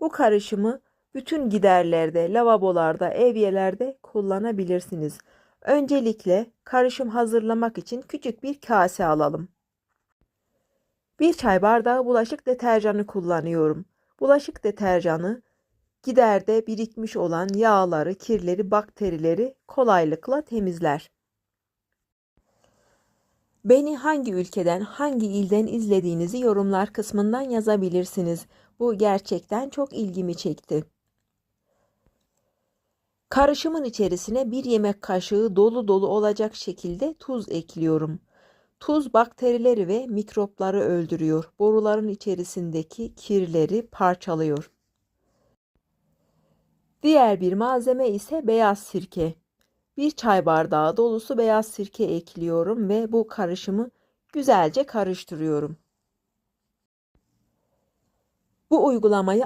Bu karışımı bütün giderlerde, lavabolarda, evyelerde kullanabilirsiniz. Öncelikle karışım hazırlamak için küçük bir kase alalım. Bir çay bardağı bulaşık deterjanı kullanıyorum. Bulaşık deterjanı giderde birikmiş olan yağları, kirleri, bakterileri kolaylıkla temizler. Beni hangi ülkeden, hangi ilden izlediğinizi yorumlar kısmından yazabilirsiniz. Bu gerçekten çok ilgimi çekti. Karışımın içerisine bir yemek kaşığı dolu dolu olacak şekilde tuz ekliyorum. Tuz bakterileri ve mikropları öldürüyor. Boruların içerisindeki kirleri parçalıyor. Diğer bir malzeme ise beyaz sirke. Bir çay bardağı dolusu beyaz sirke ekliyorum ve bu karışımı güzelce karıştırıyorum. Bu uygulamayı